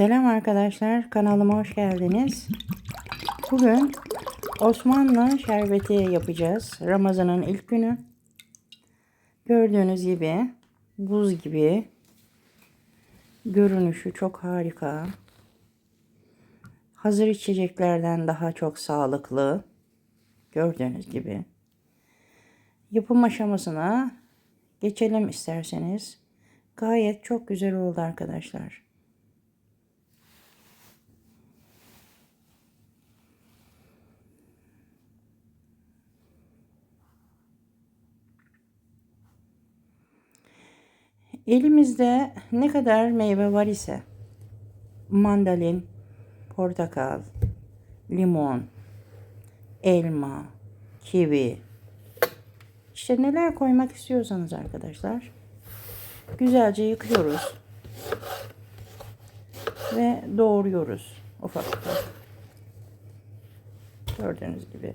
Selam arkadaşlar, kanalıma hoş geldiniz. Bugün Osmanlı şerbeti yapacağız. Ramazan'ın ilk günü. Gördüğünüz gibi buz gibi. Görünüşü çok harika. Hazır içeceklerden daha çok sağlıklı. Gördüğünüz gibi. Yapım aşamasına geçelim isterseniz. Gayet çok güzel oldu arkadaşlar. Elimizde ne kadar meyve var ise mandalin, portakal, limon, elma, kivi işte neler koymak istiyorsanız arkadaşlar güzelce yıkıyoruz ve doğruyoruz ufak ufak. Gördüğünüz gibi.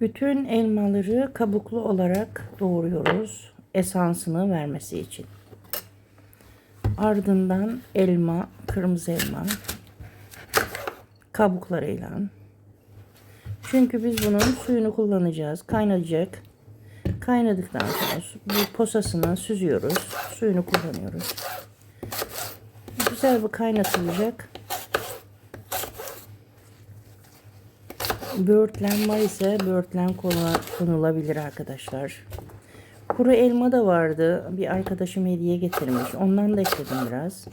Bütün elmaları kabuklu olarak doğruyoruz esansını vermesi için. Ardından elma, kırmızı elma kabuklarıyla. Çünkü biz bunun suyunu kullanacağız. Kaynayacak. Kaynadıktan sonra bu posasını süzüyoruz. Suyunu kullanıyoruz. Güzel bir kaynatılacak. Böğürtlen var ise böğürtlen konulabilir arkadaşlar. Kuru elma da vardı. Bir arkadaşım hediye getirmiş. Ondan da ekledim biraz.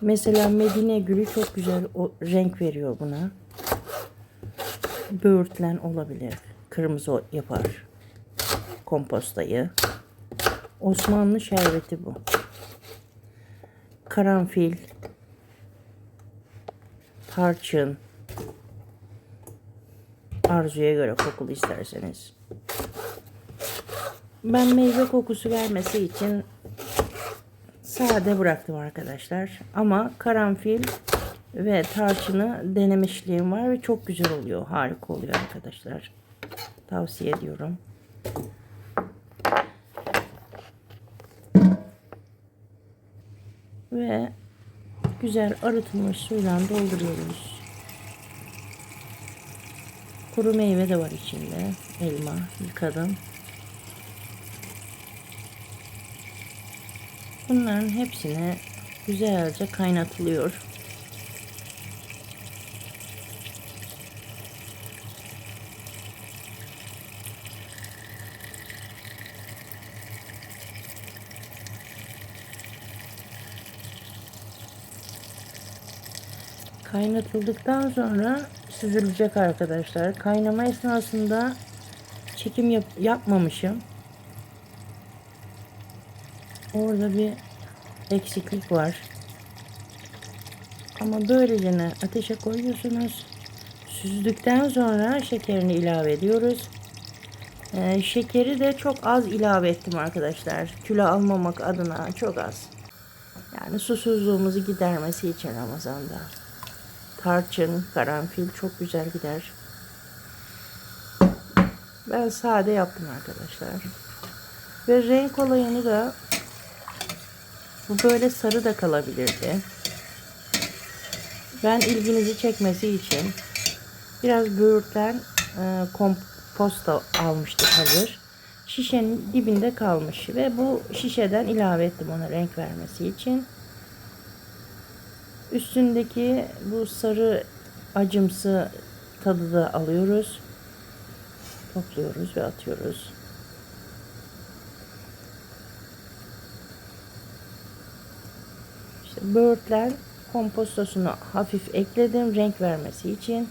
Mesela Medine gülü çok güzel o renk veriyor buna. Böğürtlen olabilir. Kırmızı yapar. Kompostayı. Osmanlı şerbeti bu. Karanfil. Tarçın arzuya göre kokulu isterseniz. Ben meyve kokusu vermesi için sade bıraktım arkadaşlar. Ama karanfil ve tarçını denemişliğim var ve çok güzel oluyor. Harika oluyor arkadaşlar. Tavsiye ediyorum. Ve güzel arıtılmış suyla dolduruyoruz. Kuru meyve de var içinde. Elma yıkadım. Bunların hepsine güzelce kaynatılıyor. Kaynatıldıktan sonra süzülecek arkadaşlar. Kaynama esnasında çekim yap yapmamışım. Orada bir eksiklik var. Ama böylece ateşe koyuyorsunuz. Süzdükten sonra şekerini ilave ediyoruz. Ee, şekeri de çok az ilave ettim arkadaşlar. Kilo almamak adına çok az. Yani susuzluğumuzu gidermesi için Ramazan'da. Tarçın, karanfil çok güzel gider. Ben sade yaptım arkadaşlar. Ve renk olayını da bu böyle sarı da kalabilirdi. Ben ilginizi çekmesi için biraz böğürtlen e, komposto almıştık hazır. Şişenin dibinde kalmış ve bu şişeden ilave ettim ona renk vermesi için. Üstündeki bu sarı acımsı tadı da alıyoruz. Topluyoruz ve atıyoruz. İşte böğürtlen kompostosunu hafif ekledim renk vermesi için.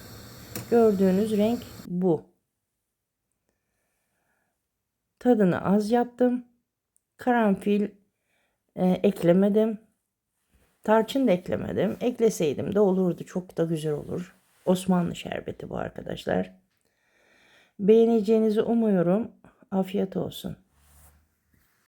Gördüğünüz renk bu. Tadını az yaptım. Karanfil e, eklemedim. Tarçın da eklemedim. Ekleseydim de olurdu. Çok da güzel olur. Osmanlı şerbeti bu arkadaşlar. Beğeneceğinizi umuyorum. Afiyet olsun.